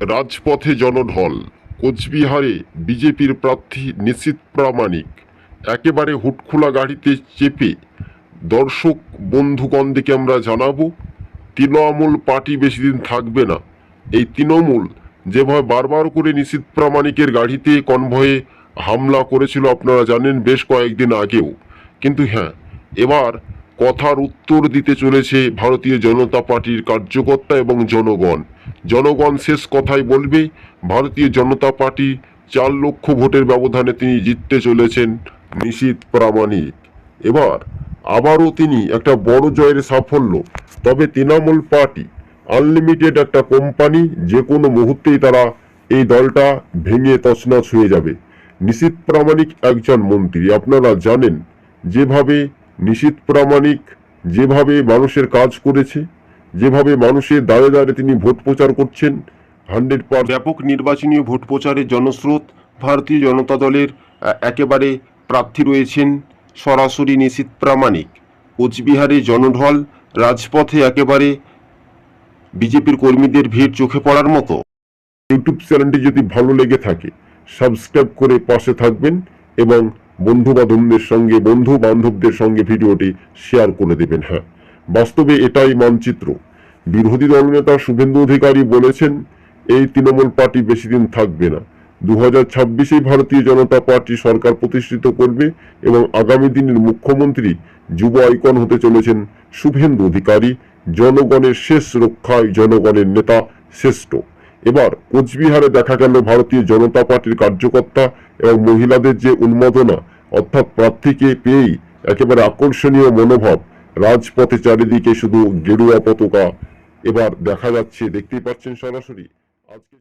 রাজপথে জনঢল, কোচবিহারে বিজেপির প্রার্থী নিশ্চিত প্রামাণিক, একেবারে হুটখোলা গাড়িতে চেপে দর্শক বন্ধুগণদেরকে আমরা জানাব, তৃণমূল পার্টি বেশি দিন থাকবে না। এই তৃণমূল যেভাবে বারবার করে নিশ্চিত প্রামাণিকের গাড়িতে কনভয়ে হামলা করেছিল আপনারা জানেন বেশ কয়েকদিন আগেও। কিন্তু হ্যাঁ এবার কথার উত্তর দিতে চলেছে ভারতীয় জনতা পার্টির কার্যকর্তা এবং জনগণ। জনগণ শেষ কথাই বলবে ভারতীয় জনতা পার্টি চার লক্ষ ভোটের ব্যবধানে তিনি জিততে চলেছেন নিশীত প্রামাণিক। এবার আবারও তিনি একটা বড় জয়ের সাফল্য। তবে তৃণমূল পার্টি, আনলিমিটেড একটা কোম্পানি, যে কোনো মুহূর্তেই তারা এই দলটা ভেঙে তছনছ হয়ে যাবে। নিশীত প্রামাণিক একজন মন্ত্রী, আপনারা জানেন, যেভাবে নিশীত প্রামাণিক, যেভাবে মানুষের কাজ করেছে যেভাবে মানুষের দাঁড়ে দাঁড়ে তিনি ভোট প্রচার করছেন হান্ড্রেড পার ব্যাপক নির্বাচনী ভোট প্রচারের জনস্রোত ভারতীয় জনতা দলের একেবারে প্রার্থী রয়েছেন সরাসরি নিশীত প্রামাণিক। কোচবিহারে জনঢল রাজপথে একেবারে বিজেপির কর্মীদের ভিড় চোখে পড়ার মতো। ইউটিউব চ্যানেলটি যদি ভালো লেগে থাকে সাবস্ক্রাইব করে পাশে থাকবেন এবং বন্ধু বান্ধবদের সঙ্গে বন্ধু বান্ধবদের সঙ্গে ভিডিওটি শেয়ার করে দেবেন হ্যাঁ। বাস্তবে এটাই মানচিত্র। বিরোধী দলনেতা শুভেন্দু অধিকারী বলেছেন, এই তৃণমূল পার্টি বেশি দিন থাকবে না। দু হাজার ছাব্বিশে ভারতীয় জনতা পার্টি সরকার প্রতিষ্ঠিত করবে এবং আগামী দিনের মুখ্যমন্ত্রী যুব আইকন হতে চলেছেন শুভেন্দু অধিকারী। জনগণের শেষ রক্ষায় জনগণের নেতা শ্রেষ্ঠ। এবার কোচবিহারে দেখা গেল ভারতীয় জনতা পার্টির কার্যকর্তা এবং মহিলাদের যে উন্মাদনা, অর্থাৎ প্রার্থীকে পেয়েই একেবারে আকর্ষণীয় মনোভাব। রাজপথে চারিদিকে শুধু গেরুয়া পতাকা এবার দেখা যাচ্ছে দেখতেই পাচ্ছেন সরাসরি। আজকে